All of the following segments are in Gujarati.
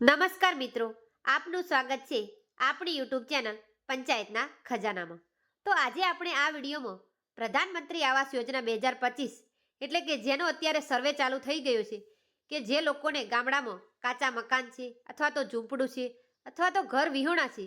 નમસ્કાર મિત્રો, આપનું સ્વાગત છે આપણી યુટ્યુબ ચેનલ પંચાયતના ખજાનામાં. તો આજે આપણે આ વિડીયોમાં પ્રધાનમંત્રી આવાસ યોજના બે હજાર પચીસ એટલે કે જેનો અત્યારે સર્વે ચાલુ થઈ ગયો છે, કે જે લોકોને ગામડામાં કાચા મકાન છે, અથવા તો ઝૂંપડું છે, અથવા તો ઘર વિહોણા છે,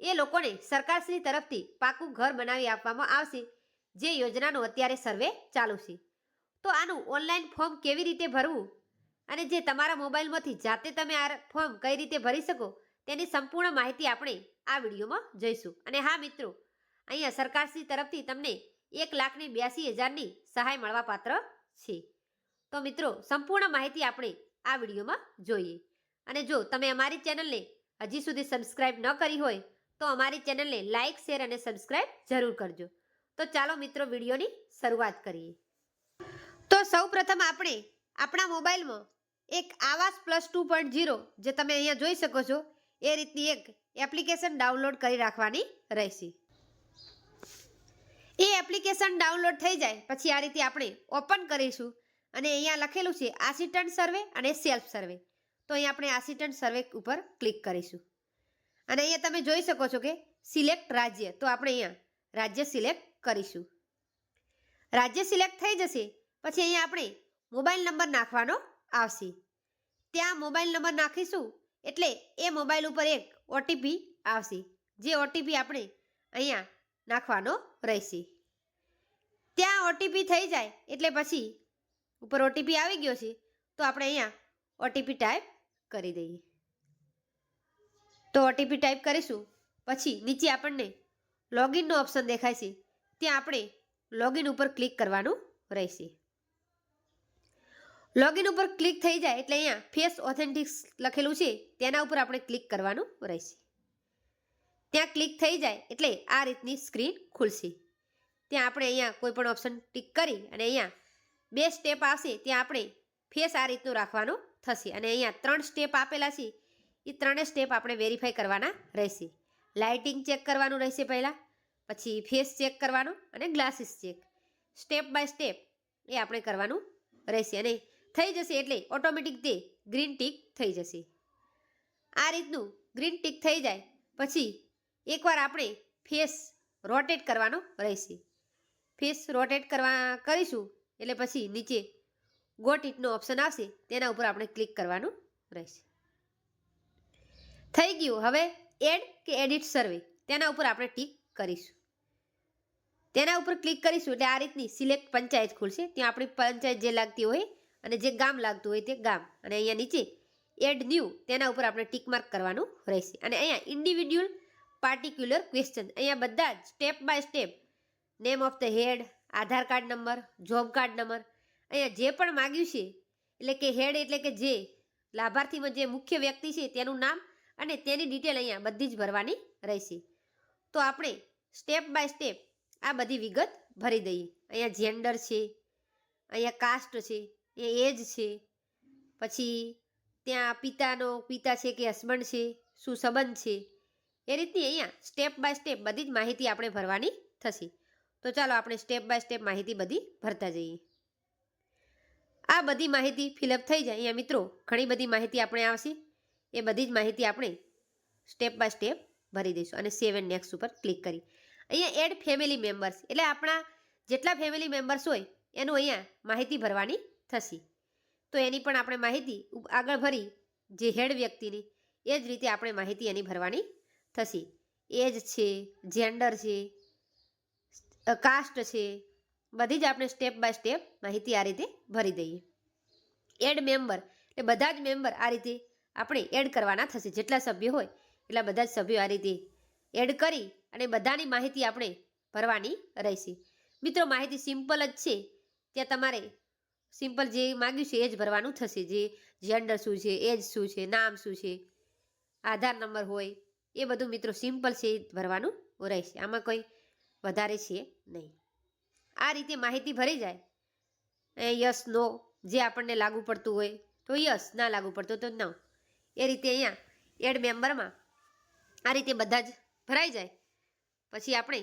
એ લોકોને સરકારશ્રી તરફથી પાકું ઘર બનાવી આપવામાં આવશે, જે યોજનાનો અત્યારે સર્વે ચાલુ છે. તો આનું ઓનલાઈન ફોર્મ કેવી રીતે ભરવું અને જે તમારા મોબાઈલમાંથી જાતે તમે આ ફોર્મ કઈ રીતે ભરી શકો તેની સંપૂર્ણ માહિતી આપણે આ વિડીયોમાં જોઈશું. અને હા મિત્રો, અહીંયા સરકારશ્રી તરફથી તમને એક લાખની બ્યાસી હજારની સહાય મળવાપાત્ર છે. તો મિત્રો, સંપૂર્ણ માહિતી આપણે આ વિડીયોમાં જોઈએ. અને જો તમે અમારી ચેનલને હજી સુધી સબસ્ક્રાઇબ ન કરી હોય, તો અમારી ચેનલને લાઇક, શેર અને સબસ્ક્રાઇબ જરૂર કરજો. તો ચાલો મિત્રો, વિડીયોની શરૂઆત કરીએ. તો સૌ પ્રથમ આપણે આપણા મોબાઈલમાં એક આવાસ પ્લસ ટુ પોઈન્ટ ઝીરો જે તમે અહીંયા જોઈ શકો છો, એ રીતની એક એપ્લિકેશન ડાઉનલોડ કરી રાખવાની રહેશે. એ એપ્લિકેશન ડાઉનલોડ થઈ જાય, પછી આ રીતે આપણે ઓપન કરીશું અને અહીંયા લખેલું છે આસિસ્ટન્ટ સર્વે અને સેલ્ફ સર્વે તો અહીંયા આપણે આસિસ્ટન્ટ સર્વે ઉપર ક્લિક કરીશું. અને અહીંયા તમે જોઈ શકો છો કે સિલેક્ટ રાજ્ય, તો આપણે અહીંયા રાજ્ય સિલેક્ટ કરીશું. રાજ્ય સિલેક્ટ થઈ જશે, પછી અહીંયા આપણે મોબાઈલ નંબર નાખવાનો આવશે. ત્યાં મોબાઈલ નંબર નાખીશું એટલે એ મોબાઈલ ઉપર એક ઓટીપી આવશે, જે ઓટીપી આપણે અહીંયા નાખવાનો રહેશે. ત્યાં ઓટીપી થઈ જાય એટલે પછી ઉપર ઓટીપી આવી ગયો છે, તો આપણે અહીંયા ઓટીપી ટાઈપ કરી દઈએ. તો ઓટીપી ટાઈપ કરીશું, પછી નીચે આપણને લોગિનનો ઓપ્શન દેખાય છે, ત્યાં આપણે લોગિન ઉપર ક્લિક કરવાનું રહેશે. લોગિન ઉપર ક્લિક થઈ જાય એટલે અહીંયા ફેસ ઓથેન્ટિક્સ લખેલું છે, તેના ઉપર આપણે ક્લિક કરવાનું રહેશે. ત્યાં ક્લિક થઈ જાય એટલે આ રીતની સ્ક્રીન ખુલશે. ત્યાં આપણે અહીંયા કોઈ પણ ઓપ્શન ટિક કરી અને અહીંયા બે સ્ટેપ આવશે, ત્યાં આપણે ફેસ આ રીતનું રાખવાનું થશે. અને અહીંયા ત્રણ સ્ટેપ આપેલા છે એ ત્રણેય સ્ટેપ આપણે વેરીફાઈ કરવાના રહેશે. લાઇટિંગ ચેક કરવાનું રહેશે પહેલાં, પછી ફેસ ચેક કરવાનો અને glasses check step by step એ આપણે કરવાનું રહેશે. અને થઈ જશે એટલે ઓટોમેટિક તે ગ્રીન ટીક થઈ જશે. આ રીતનું ગ્રીન ટીક થઈ જાય, પછી એકવાર આપણે ફેસ રોટેટ કરવાનો રહેશે. ફેસ રોટેટ કરવા કરીશું, એટલે પછી નીચે ગોટ ઇટનો ઓપ્શન આવશે, તેના ઉપર આપણે ક્લિક કરવાનું રહેશે. થઈ ગયું. હવે એડ કે એડિટ સર્વે તેના ઉપર આપણે ટીક કરીશું. તેના ઉપર ક્લિક કરીશું, એટલે આ રીતની સિલેક્ટ પંચાયત ખુલશે. ત્યાં આપણી પંચાયત જે લાગતી હોય અને જે ગામ લાગતું હોય તે ગામ. અને અહીંયા નીચે એડ ન્યૂ, તેના ઉપર આપણે ટીક માર્ક કરવાનું રહેશે. અને અહીંયા ઇન્ડિવિડ્યુઅલ પાર્ટિક્યુલર ક્વેશ્ચન અહીંયા બધા જ step by step name of the head Aadhaar card number job card number. અહીંયા જે પણ માગ્યું છે, એટલે કે હેડ એટલે કે જે, લાભાર્થીમાં જે મુખ્ય વ્યક્તિ છે તેનું નામ અને તેની ડિટેલ અહીંયા બધી જ ભરવાની રહેશે. તો આપણે સ્ટેપ બાય સ્ટેપ આ બધી વિગત ભરી દઈએ. અહીંયા જેન્ડર છે, અહીંયા કાસ્ટ છે એ એ જ છે. પછી ત્યાં પિતાનો, પિતા છે કે હસબન્ડ છે, શું સંબંધ છે? એ રીતની અહીંયા સ્ટેપ બાય સ્ટેપ બધી જ માહિતી આપણે ભરવાની થશે. તો ચાલો આપણે સ્ટેપ બાય સ્ટેપ માહિતી બધી ભરતા જઈએ. આ બધી માહિતી ફિલઅપ થઈ જાય. અહીંયા મિત્રો, ઘણી બધી માહિતી આપણે આવશે. એ બધી જ માહિતી આપણે સ્ટેપ બાય સ્ટેપ ભરી દઈશું અને સેવ નેક્સ્ટ ઉપર ક્લિક કરી. અહીંયા એડ ફેમિલી મેમ્બર્સ એટલે આપણા જેટલા ફેમિલી મેમ્બર્સ હોય, એનું અહીંયા માહિતી ભરવાની થશે. તો એની પણ આપણે માહિતી આગળ ભરી જે હેડ વ્યક્તિની, એ જ રીતે આપણે માહિતી એની ભરવાની થશે. એજ છે, જેન્ડર છે કાસ્ટ છે, બધી જ આપણે સ્ટેપ બાય સ્ટેપ માહિતી આ રીતે ભરી દઈએ. એડ મેમ્બર, એટલે બધા જ મેમ્બર આ રીતે આપણે એડ કરવાના થશે. જેટલા સભ્યો હોય, એટલા બધા જ સભ્યો આ રીતે એડ કરી અને બધાની માહિતી આપણે ભરવાની રહેશે. મિત્રો, માહિતી સિમ્પલ જ છે. ત્યાં તમારે સિમ્પલ જે માગ્યું છે એ જ ભરવાનું થશે. જે જેન્ડર શું છે, એજ શું છે, નામ શું છે, આધાર નંબર હોય, એ બધું મિત્રો સિમ્પલ છે ભરવાનું રહેશે. આમાં કોઈ વધારે છે નહીં. આ રીતે માહિતી ભરી જાય. યસ નો જે આપણને લાગુ પડતું હોય તો યસ ના લાગુ પડતું તો ન એ રીતે અહીંયા એડ મેમ્બરમાં આ રીતે બધા જ ભરાઈ જાય. પછી આપણે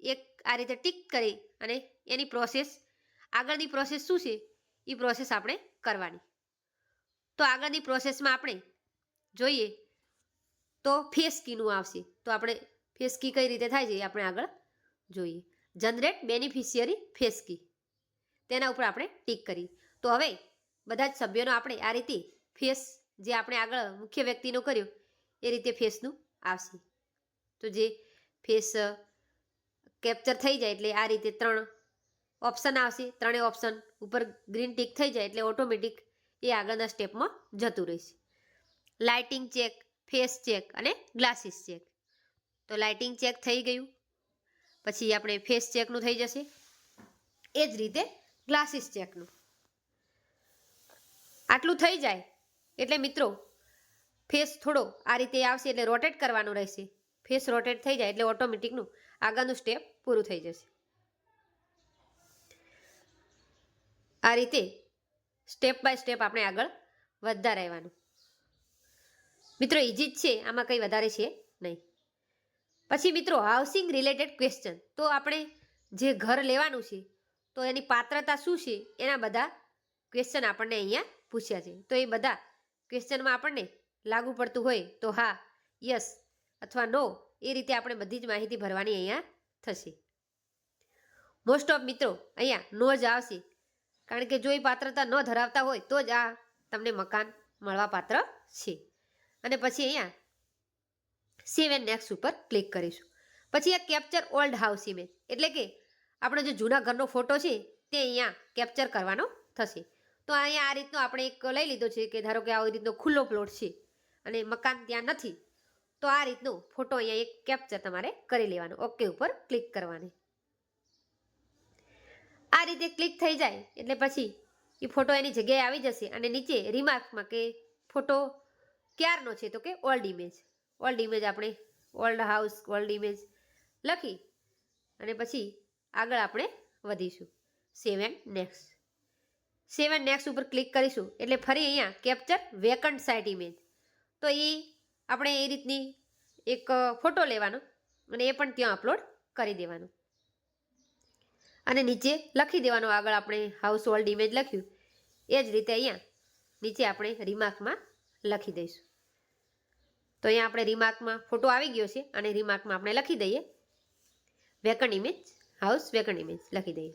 એક આ રીતે ટીક કરી અને એની પ્રોસેસ આગળની પ્રોસેસ શું છે? એ પ્રોસેસ આપણે કરવાની. તો આગળની પ્રોસેસમાં આપણે જોઈએ તો ફેસ કીનું આવશે. તો આપણે ફેસ કી કઈ રીતે થાય છે એ આપણે આગળ જોઈએ. જનરેટ બેનિફિશિયરી ફેસ કી તેના ઉપર આપણે ટીક કરી. તો હવે બધા જ સભ્યોનો આપણે આ રીતે ફેસ જે આપણે આગળ મુખ્ય વ્યક્તિનો કર્યો, એ રીતે ફેસનું આવશે. તો જે ફેસ કેપ્ચર થઈ જાય એટલે આ રીતે ત્રણ ઓપ્શન આવશે. ત્રણેય ઓપ્શન ઉપર ગ્રીન ટીક થઈ જાય એટલે ઓટોમેટિક એ આગળના સ્ટેપમાં જતું રહેશે. લાઇટિંગ ચેક ફેસ ચેક અને ગ્લાસીસ ચેક તો લાઇટિંગ ચેક થઈ ગયું. પછી આપણે ફેસ ચેકનું થઈ જશે. એ જ રીતે ગ્લાસીસ ચેકનું આટલું થઈ જાય. એટલે મિત્રો ફેસ થોડો આ રીતે આવશે એટલે રોટેટ કરવાનું રહેશે. ફેસ રોટેટ થઈ જાય એટલે ઓટોમેટિકનું આગળનું સ્ટેપ પૂરું થઈ જશે. આ રીતે સ્ટેપ બાય સ્ટેપ આપણે આગળ વધતા રહેવાનું. મિત્રો ઇઝી જ છે, આમાં કંઈ વધારે છે નહીં. પછી મિત્રો હાઉસિંગ રિલેટેડ ક્વેશ્ચન તો આપણે જે ઘર લેવાનું છે, તો એની પાત્રતા શું છે, એના બધા ક્વેશ્ચન આપણને અહીંયા પૂછ્યા છે. તો એ બધા ક્વેશ્ચનમાં આપણને લાગુ પડતું હોય તો હા યસ અથવા નો એ રીતે આપણે બધી જ માહિતી ભરવાની અહીંયા થશે. મોસ્ટ ઓફ મિત્રો, અહીંયા નો જ આવશે. કારણ કે જો એ પાત્રતા ન ધરાવતા હોય, તો જ આ તમને મકાન મળવા પાત્ર છે. અને પછી અહીંયા સેવ એન્ડ નેક્સ્ટ ઉપર ક્લિક કરીશું. પછી આ કેપ્ચર ઓલ્ડ હાઉસ ઇમેજ એટલે કે આપણો જે જૂના ઘરનો ફોટો છે, તે અહીંયા કેપ્ચર કરવાનો થશે. તો અહીંયા આ રીતનો આપણે એક લઈ લીધો છે કે ધારો કે આવી રીતનો ખુલ્લો પ્લોટ છે અને મકાન ત્યાં નથી, તો આ રીતનો ફોટો અહીંયા એક કેપ્ચર તમારે કરી લેવાનો. ઓકે ઉપર ક્લિક કરવાની. આ રીતે ક્લિક થઈ જાય, એટલે પછી એ ફોટો એની જગ્યાએ આવી જશે અને નીચે રિમાર્કમાં કે ફોટો ક્યારનો છે, તો કે ઓલ્ડ ઇમેજ ઓલ્ડ ઇમેજ આપણે ઓલ્ડ હાઉસ ઓલ્ડ ઇમેજ લખી અને પછી આગળ આપણે વધીશું. Save and next save and next ઉપર ક્લિક કરીશું, એટલે ફરી અહીંયા કેપ્ચર વેકન્ટ સાઇટ ઇમેજ તો એ આપણે એ રીતની એક ફોટો લેવાનો અને એ પણ ત્યાં અપલોડ કરી દેવાનો. અને નીચે લખી દેવાનો આગળ આપણે હાઉસ હોલ્ડ ઇમેજ લખ્યું. એ જ રીતે અહીંયા નીચે આપણે રિમાર્કમાં લખી દઈશું. તો અહીંયા આપણે રિમાર્કમાં ફોટો આવી ગયો છે અને રિમાર્કમાં આપણે લખી દઈએ. Vacant image house vacant image લખી દઈએ.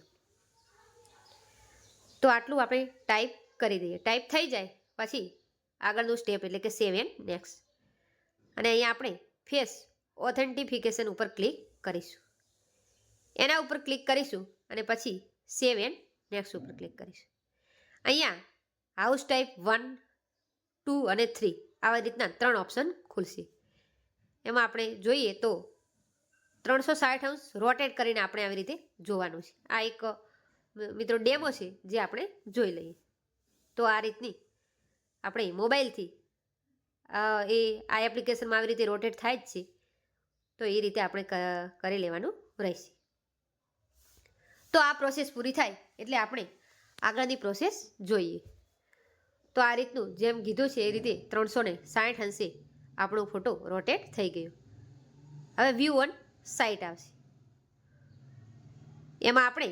તો આટલું આપણે ટાઈપ કરી દઈએ. ટાઈપ થઈ જાય, પછી આગળનું સ્ટેપ એટલે કે સેવ એન્ડ નેક્સ્ટ અને અહીંયા આપણે ફેસ ઓથેન્ટિફિકેશન ઉપર ક્લિક કરીશું. એના ઉપર ક્લિક કરીશું અને પછી સેવ એન્ડ નેક્સ્ટ ઉપર ક્લિક કરીશ. અહીંયા હાઉસ ટાઈપ વન ટુ અને થ્રી આવા રીતના ત્રણ ઓપ્શન ખુલશે. એમાં આપણે જોઈએ તો ત્રણસો સાઠ અંશ રોટેટ કરીને આપણે આવી રીતે જોવાનું છે. આ એક મિત્રો ડેમો છે જે આપણે જોઈ લઈએ. તો આ રીતની આપણે મોબાઈલથી એ આ એપ્લિકેશનમાં આવી રીતે રોટેટ થાય જ છે. તો એ રીતે આપણે કરી લેવાનું રહેશે. તો આ પ્રોસેસ પૂરી થાય એટલે આપણે આગળની પ્રોસેસ જોઈએ. તો આ રીતનું જેમ કીધું છે એ રીતે ત્રણસો ને સાઠ અંશે આપણો ફોટો રોટેટ થઈ ગયો. હવે વ્યૂ ઓન સાઇટ આવશે. એમાં આપણે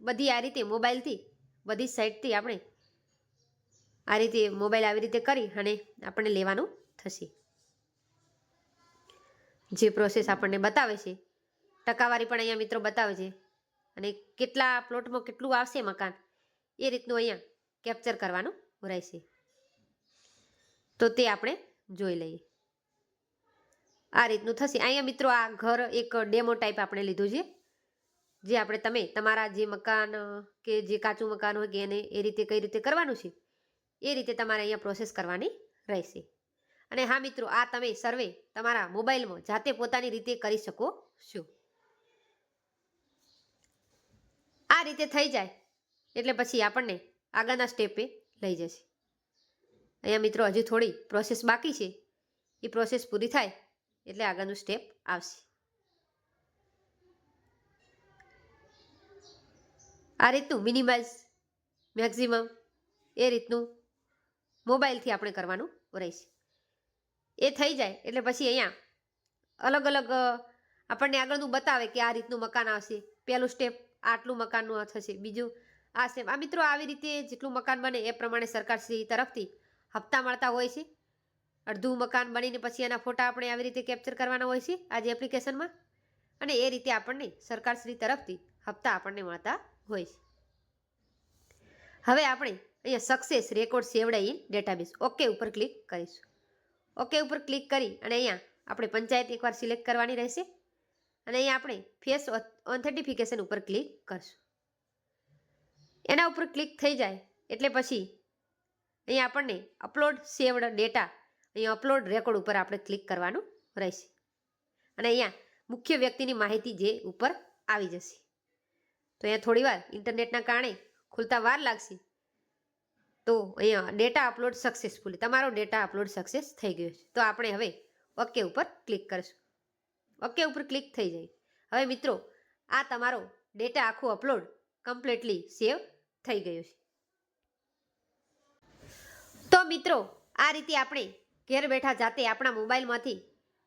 બધી આ રીતે મોબાઈલથી બધી સાઇટથી આપણે આ રીતે મોબાઈલ આવી રીતે કરી અને આપણને લેવાનું થશે. જે પ્રોસેસ આપણને બતાવે છે, ટકાવારી પણ અહીંયા મિત્રો બતાવે છે. અને કેટલા પ્લોટમાં કેટલું આવશે મકાન, એ રીતનું અહીંયા કેપ્ચર કરવાનું રહેશે. તો તે આપણે જોઈ લઈએ. આ રીતનું થશે. અહીંયા મિત્રો આ ઘર એક ડેમો ટાઈપ આપણે લીધું છે. જે આપણે તમે, તમારા જે મકાન કે જે કાચું મકાન હોય કે એને એ રીતે કઈ રીતે કરવાનું છે, એ રીતે તમારે અહીંયા પ્રોસેસ કરવાની રહેશે. અને હા મિત્રો, આ તમે સર્વે તમારા મોબાઈલમાં જાતે પોતાની રીતે કરી શકો છો. આ રીતે થઈ જાય. એટલે પછી આપણને આગળના સ્ટેપે લઈ જશે. અહીંયા મિત્રો હજુ થોડી પ્રોસેસ બાકી છે. એ પ્રોસેસ પૂરી થાય એટલે આગળનું સ્ટેપ આવશે. આ રીતનું મિનિમાઇઝ મેક્ઝિમમ એ રીતનું મોબાઈલથી આપણે કરવાનું રહેશે. એ થઈ જાય એટલે પછી અહીંયા અલગ અલગ આપણને આગળનું બતાવે કે આ રીતનું મકાન આવશે. પહેલું સ્ટેપ આટલું મકાનનું થશે બીજું, આ સેમ આ મિત્રો આવી રીતે જેટલું મકાન બને એ પ્રમાણે સરકારશ્રી તરફથી હપ્તા મળતા હોય છે. અડધું મકાન બનીને પછી એના ફોટા આપણે આવી રીતે કેપ્ચર કરવાના હોય છે આજે એપ્લિકેશનમાં અને એ રીતે આપણને સરકારશ્રી તરફથી હપ્તા આપણને મળતા હોય છે. હવે આપણે અહીંયા success record સેવડાઈ in database okay ઉપર ક્લિક કરીશું. ઓકે ઉપર ક્લિક કરી અને અહીંયા આપણે પંચાયત એકવાર સિલેક્ટ કરવાની રહેશે. અને અહીંયા આપણે ફેસ ઓથેન્ટિફિકેશન ઉપર ક્લિક કરશું. એના ઉપર ક્લિક થઈ જાય એટલે પછી અહીંયા આપણને અપલોડ સેવડ ડેટા અહીંયા અપલોડ રેકોર્ડ ઉપર આપણે ક્લિક કરવાનું રહેશે. અને અહીંયા મુખ્ય વ્યક્તિની માહિતી જે ઉપર આવી જશે. તો અહીંયા થોડીવાર ઇન્ટરનેટના કારણે ખુલતા વાર લાગશે. તો અહીંયા ડેટા અપલોડ સક્સેસફુલી તમારો ડેટા અપલોડ સક્સેસ થઈ ગયો છે. તો આપણે હવે ઓકે ઉપર ક્લિક કરીશું. ઓકે ઉપર ક્લિક થઈ જાય. હવે મિત્રો, આ તમારો ડેટા આખું અપલોડ કમ્પ્લીટલી સેવ થઈ ગયો છે. તો મિત્રો, આ રીતે આપણે ઘેર બેઠા જાતે આપણા મોબાઈલમાંથી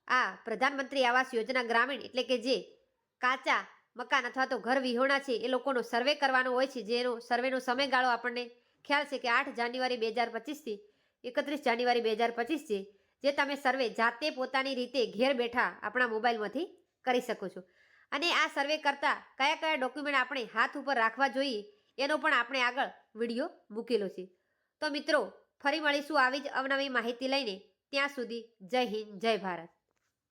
આ પ્રધાનમંત્રી આવાસ યોજના ગ્રામીણ એટલે કે જે કાચા મકાન અથવા તો ઘર વિહોણા છે, એ લોકોનો સર્વે કરવાનો હોય છે, જેનો સર્વેનો સમયગાળો આપણને ખ્યાલ છે કે આઠ જાન્યુઆરી બે હજાર પચીસથી એકત્રીસ જાન્યુઆરી બે હજાર પચીસ છે. જે તમે સર્વે જાતે પોતાની રીતે ઘેર બેઠા આપણા મોબાઈલમાંથી કરી શકો છો. અને આ સર્વે કરતાં કયા કયા ડોક્યુમેન્ટ આપણે હાથ ઉપર રાખવા જોઈએ, એનો પણ આપણે આગળ વીડિયો મૂકેલો છે. તો મિત્રો, ફરી મળીશું આવી જ અવનવી માહિતી લઈને. ત્યાં સુધી જય હિન્દ, જય ભારત.